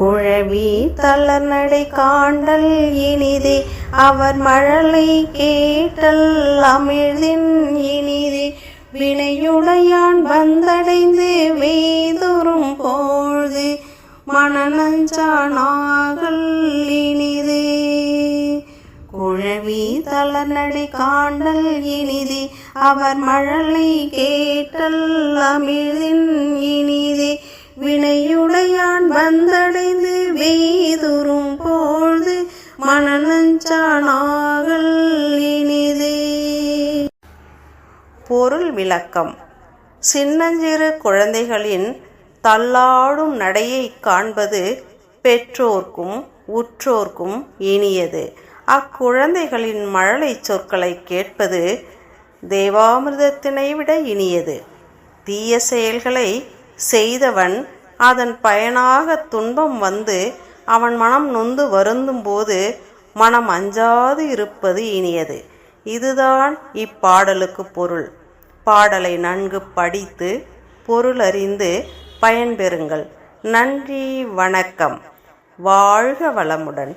குழவி தளர்நடை காண்டல் இனிதே அவர் மழலை கேட்டல் அமிழ்தின் இனிதே. வினையுடையான் வந்தடைந்து வேதுறும் பொழுது மனநஞ்சானாகல் இனிதே. குழவி தளர்நடை காண்டல் இனிதே அவர் மழலை கேட்டல் அமிழ்தின் இனி வந்தடைந்து வேதுறும் பொழுது மனநஞ்சானாகல் இனிதே. பொருள் விளக்கம். சின்னஞ்சிறு குழந்தைகளின் தள்ளாடும் நடையை காண்பது பெற்றோர்க்கும் உற்றோர்க்கும் இனியது. அக்குழந்தைகளின் மழலை சொற்களை கேட்பது தேவாமிர்தத்தினை விட இனியது. தீய செயல்களை செய்தவன் அதன் பயனாக துன்பம் வந்து அவன் மனம் நொந்து வருந்தும் போது மனம் அஞ்சாது இருப்பது இனியது. இதுதான் இப்பாடலுக்கு பொருள். பாடலை நன்கு படித்து பொருளறிந்து பயன்பெறுங்கள். நன்றி வணக்கம். வாழ்க வளமுடன்.